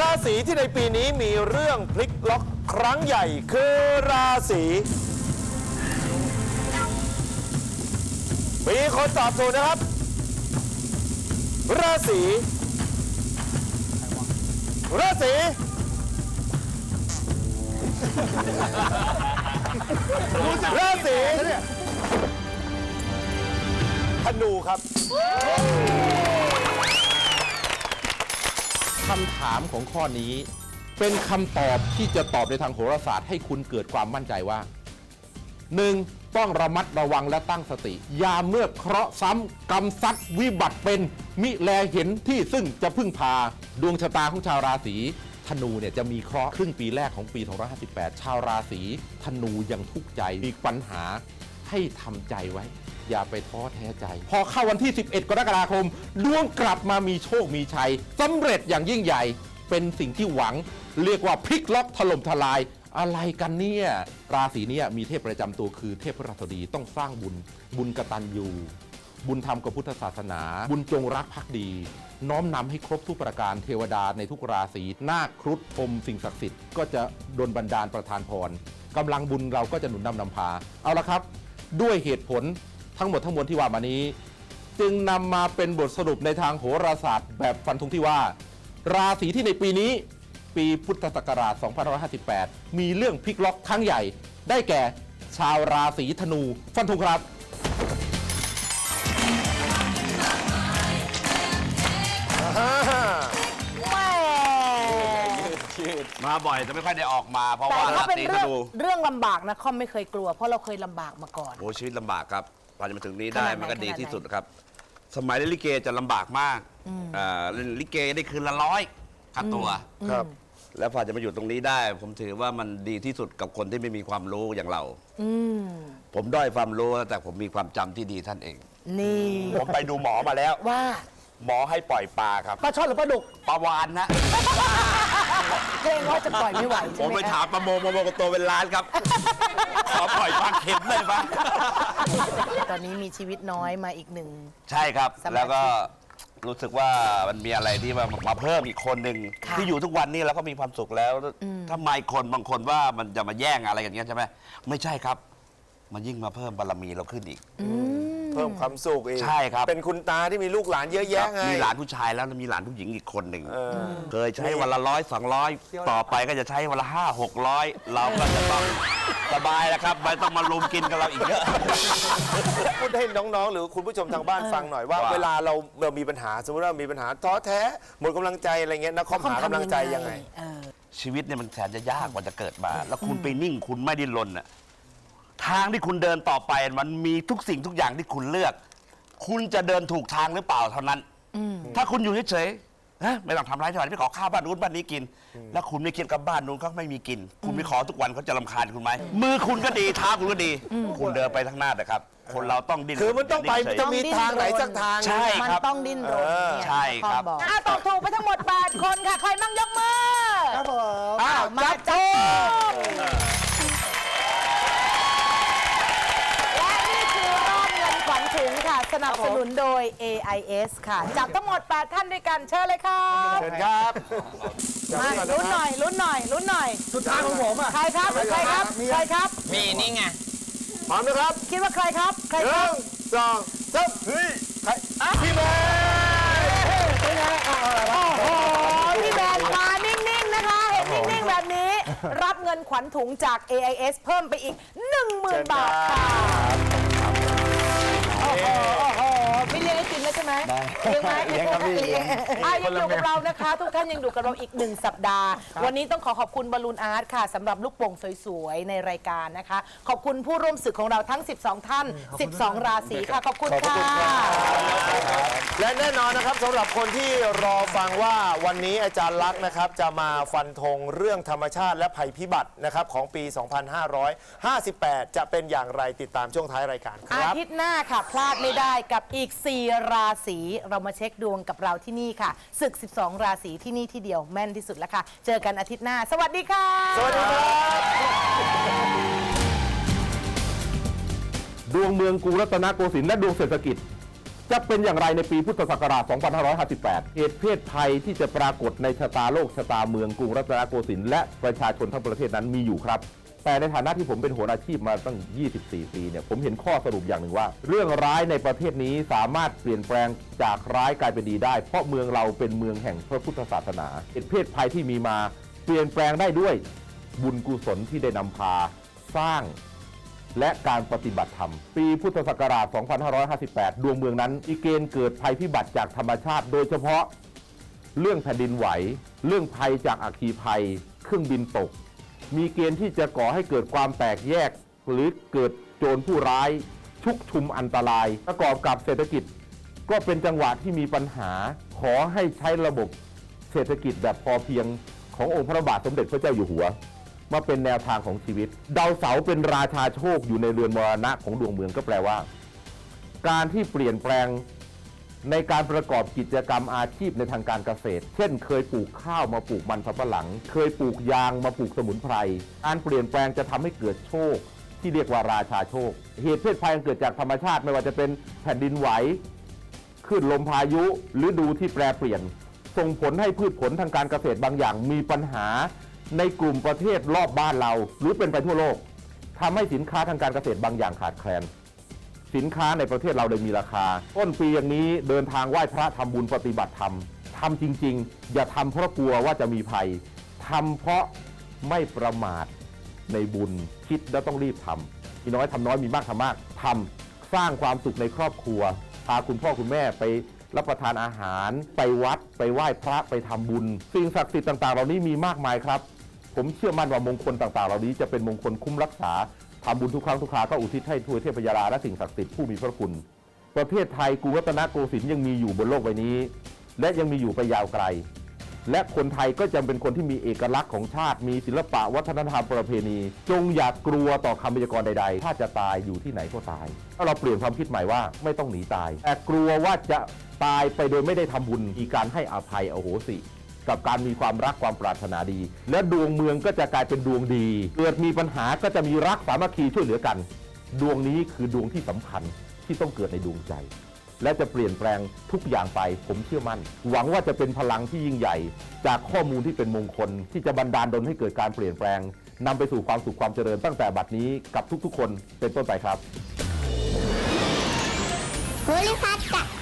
ราศีที่ในปีนี้มีเรื่องพลิกล็อกครั้งใหญ่คือราศีมีคนตอบถูกนะครับ ราศีราศีราศีธนูครับ คำถามของข้อนี้ เป็นคำตอบที่จะตอบในทางโหราศาสตร์ให้คุณเกิดความมั่นใจว่า 1. ต้องระมัดระวังและตั้งสติ ยาเมื่อเคราะห์ซ้ำกรรมซัดวิบัติเป็นมิแลเห็นที่ซึ่งจะพึ่งพาดวงชะตาของชาวราศีธนูเนี่ยจะมีเคราะห์ครึ่งปีแรกของปี258ชาวราศีธนูยังทุกข์ใจมีปัญหาให้ทำใจไว้ อย่าไปท้อแท้ใจ พอเข้าวันที่ 11 กรกฎาคมดวงกลับมามีโชคมีชัยสำเร็จอย่างยิ่งใหญ่ เป็นสิ่งที่หวัง เรียกว่าพลิกล็อกถล่มทลาย อะไรกันเนี่ย ราศีเนี้มีเทพประจำตัวคือเทพพฤหัสดีต้องสร้างบุญ บุญกตัญญู บุญธรรมกับพุทธศาสนา บุญจงรักภักดี น้อมนำให้ครบทุกประการเทวดาในทุกราศีนาคครุฑพรหมสิ่งศักดิ์สิทธิ์ก็จะดลบันดาลประทานพรกำลังบุญเราก็จะหนุนนำนำพาเอาละครับ ด้วยเหตุผล ทั้งหมดทั้งมวลที่ว่ามานี้ จึงนำมาเป็นบทสรุปในทางโหราศาสตร์แบบฟันธงที่ว่า ราศีที่ในปีนี้ ปีพุทธศักราช 2558 มีเรื่องพลิกล็อกครั้งใหญ่ ได้แก่ชาวราศีธนู ฟันธงครับมาบ่อยแต่ไม่ค่อยได้ออกมา เพราะแต่ว่าถ้าราเป็นศีธเรื่องนูเรื่องลำบากนะคอมไม่เคยกลัว เพราะเราเคยลำบากมาก่อน โอ้ชีวิตลำบากครับ กว่าจะมาถึงนี้ได้ขนาดไหนมันก็ดีขนาดไหน ที่สุดครับ สมัยเล่นลิเกจะลำบากมากอ่าเล่นลิเกได้คืนละร้อยค่าตัว ครับ แล้วพอจะมาอยู่ตรงนี้ได้ ผมถือว่ามันดีที่สุดกับคนที่ไม่มีความรู้อย่างเรา อืมผมด้อยความรู้แต่ผมมีความจำที่ดีท่านเอง นี่ผมไปดูหมอมาแล้ว ว่าหมอให้ปล่อยปลาครับปลาช่อนหรือปลาดุกปลาวานนะ เกรงว่าจะปล่อยไม่ไหวผใช่มไหไปมถามประมงประมงกับตัวเป็นล้านครับ ขอปล่อยปลาเค็มได้ปะตอนนี้มีชีวิตน้อยมาอีกหนึ่ง ใช่ครับ สมาชิกแล้วก็รู้สึกว่ามันมีอะไรที่มามาเพิ่มอีกคนหนึ่งค่ะที่อยู่ทุกวันนี้เราก็มีความสุขแล้วทำไมคนบางคนว่ามันจะมาแย่งอะไรกันเงี้ยใช่ไหมไม่ใช่ครับ มันยิ่งมาเพิ่มบารมีเราขึ้นอีก เพิ่มความสุขอีกใช่ครับ เป็นคุณตาที่มีลูกหลานเยอะแยะไง มีหลานผู้ชายแล้วมีหลานผู้หญิงอีกคนหนึ่งเออเคยใช้วันละร้อยสองร้อยต่อไปก็จะใช้วันละห้าหกร้อยเราก็จะต้องสบายแล้วครับไม่ต้องมาลุมกินกับเราอีกเยอะ พูดให้น้อง ๆ หรือคุณผู้ชมทางบ้านฟังหน่อยว่า ว่าเวลาเราเรามีปัญหาสมมติว่ามีปัญหาท้อแท้หมดกำลังใจอะไรเงี้ยนักคอมหากำลังใจยังไง เออ ชีวิตเนี่ยมันแสนจะยากกว่าจะเกิดมา แล้วคุณไปนิ่งคุณไม่ดิ้นรนน่ะ ทางที่คุณเดินต่อไปมันมีทุกสิ่งทุกอย่างที่คุณเลือก คุณจะเดินถูกทางหรือเปล่าเท่านั้น ถ้าคุณอยู่เฉยๆเฮ้ยไม่ต้องทำไรเท่าไหร่ไปขอข้าวบ้านนู้นบ้านนี้กิน แล้วคุณไม่คิดกับบ้านนู้นเขาไม่มีกิน คุณไปขอทุกวันเขาจะรำคาญคุณไหมมือคุณก็ดีเท้าคุณก็ดี คุณเดินไปข้างหน้าแต่ครับ คนเราต้องดิ้นคือมันต้องไปเฉยจะมีทางไหนสักทาง ใช่มันครับต้องดิ้นรนเออเนี่ยใช่ครับอก อะตอบถูกไปทั้งหมด 8 คนค่ะ ใครมั่งยกมือครับผม อ้าวมาจับและ สนับสนุนโดย AIS ค่ะจับทั้งหมด 8 ท่านด้วยกันเชิญเลยครับเชิญครับมาลุ้นหน่อยลุ้นหน่อยลุ้นหน่อย สุดท้ายของผมอะใครครับใครครับใครครับ มีนี่ไงพร้อมนะครับ คิดว่าใครครับ ใครหครันึ่บงสองสามเฮ้ยใครพี่แม่โอ้โหพี่แบนมานิ่งๆนะคะ เห็นนิ่งๆแบบนี้ รับเงินขวัญถุงจาก AIS เพิ่มไปอีก 10,000 บาทค่ะ ไหมเลี้ยงไหมเลี้ยงครับพี่เลี้ยง อะยังอยู่กับเรานะคะ ทุกท่านยังอยู่กับเราอีกหนึ่งสัปดาห์ วันนี้ต้องขอขอบคุณบอลลูนอาร์ตค่ะสำหรับลูกโป่งสวยๆ ในรายการนะคะ ขอบคุณผู้ร่วมศึกของเราทั้ง 12 ท่าน 12 ราศีค่ะ ขอบคุณค่ะและแน่นอนนะครับสำหรับคนที่รอฟังว่าวันนี้อาจารย์ลักษณ์นะครับ จะมาฟันธงเรื่องธรรมชาติและภัยพิบัตินะครับของปี 2558 จะเป็นอย่างไรติดตามช่วงท้ายรายการคอารับ ทิตย์หน้าค่ะ พลาดไม่ได้กับอีก 4 ราศีเรามาเช็คดวงกับเราที่นี่ค่ะศึก 12 ราศีที่นี่ที่เดียวแม่นที่สุดแล้วค่ะ เจอกันอาทิตย์หน้า สวัสดีค่ะ สวัสดีครับ ดวงเมืองกรุงรัตนโกสินทร์และดวงเศรษฐกิจ จะเป็นอย่างไรในปีพุทธศักราช 2558 เหตุเพศภัยที่จะปรากฏในชะตาโลกชะตาเมืองกรุงรัตนโกสินทร์และประชาชนทั้งประเทศนั้นมีอยู่ครับ แต่ในฐานะที่ผมเป็นหัวหน้าชีพมาตั้ง 24 ปีเนี่ยผมเห็นข้อสรุปอย่างหนึ่งว่า เรื่องร้ายในประเทศนี้สามารถเปลี่ยนแปลงจากร้ายกลายเป็นดีได้ เพราะเมืองเราเป็นเมืองแห่งพระพุทธศาสนาเหตุเพศภัยที่มีมาเปลี่ยนแปลงได้ด้วยบุญกุศลที่ได้นำพาสร้างและการปฏิบัติธรรม ปีพุทธศักราช 2558 ดวงเมืองนั้นมีเกณฑ์เกิดภัยพิบัติจากธรรมชาติ โดยเฉพาะเรื่องแผ่นดินไหว เรื่องภัยจากอัคคีภัย เครื่องบินตก มีเกณฑ์ที่จะก่อให้เกิดความแตกแยก หรือเกิดโจรผู้ร้าย ชุกชุมอันตราย ประกอบกับเศรษฐกิจ ก็เป็นจังหวะที่มีปัญหา ขอให้ใช้ระบบเศรษฐกิจแบบพอเพียงขององค์พระบาทสมเด็จพระเจ้าอยู่หัว มาเป็นแนวทางของชีวิต ดาวเสาเป็นราชาโชคอยู่ในเรือนมรณะของดวงเมืองก็แปลว่า การที่เปลี่ยนแปลง ในการประกอบกิจกรรมอาชีพในทางการเกษตร เช่น เคยปลูกข้าวมาปลูกมันสำปะหลัง เคยปลูกยางมาปลูกสมุนไพรการเปลี่ยนแปลงจะทำให้เกิดโชค ที่เรียกว่าราชาโชค เหตุเพศภัยอันเกิดจากธรรมชาติไม่ว่าจะเป็นแผ่นดินไหวคลื่นลมพายุหรือดูที่แปรเปลี่ยน ส่งผลให้พืชผลทางการเกษตรบางอย่างมีปัญหาในกลุ่มประเทศรอบบ้านเรา หรือเป็นไปทั่วโลกทำให้สินค้าทางการเกษตรบางอย่างขาดแคลน สินค้าในประเทศเราเลยมีราคา ต้นปีอย่างนี้เดินทางไหว้พระทำบุญปฏิบัติธรรมทำจริง ๆ อย่าทำเพราะกลัวว่าจะมีภัยทำเพราะไม่ประมาทในบุญคิดแล้วต้องรีบทำมีน้อยทำน้อยมีมากทำมากทำสร้างความสุขในครอบครัว พาคุณพ่อคุณแม่ไปรับประทานอาหาร ไปวัด ไปไหว้พระไปทำบุญ สิ่งศักดิ์สิทธิ์ต่างๆ เหล่านี้มีมากมายครับ ผมเชื่อมั่นว่ามงคลต่างๆ เหล่านี้จะเป็นมงคลคุ้มรักษา ทำบุญทุกครั้งทุกคราก็อุทิศให้ทวยเทพยาราและสิ่งศักดิ์สิทธิ์ผู้มีพระคุณ ประเทศไทยกรุงรัตนโกสินทร์ยังมีอยู่บนโลกใบนี้ และยังมีอยู่ไปยาวไกล และคนไทยก็จะเป็นคนที่มีเอกลักษณ์ของชาติมีศิลปะวัฒนธรรมประเพณี จงอย่ากกลัวต่อคำพยากรณ์ใดๆ ถ้าจะตายอยู่ที่ไหนก็ตาย ถ้าเราเปลี่ยนความคิดใหม่ว่าไม่ต้องหนีตายแต่กลัวว่าจะตายไปโดยไม่ได้ทำบุญมีการให้อภัยอโหสิ กับการมีความรักความปรารถนาดี และดวงเมืองก็จะกลายเป็นดวงดี เกิดมีปัญหาก็จะมีรักสามัคคีช่วยเหลือกัน ดวงนี้คือดวงที่สำคัญที่ต้องเกิดในดวงใจ และจะเปลี่ยนแปลงทุกอย่างไปผมเชื่อมั่น หวังว่าจะเป็นพลังที่ยิ่งใหญ่ จากข้อมูลที่เป็นมงคล ที่จะบันดาลดลให้เกิดการเปลี่ยนแปลงนำไปสู่ความสุขความเจริญตั้งแต่บัดนี้กับทุกๆ คนเป็นต้นไปครับภูริพัฒน์จัดให้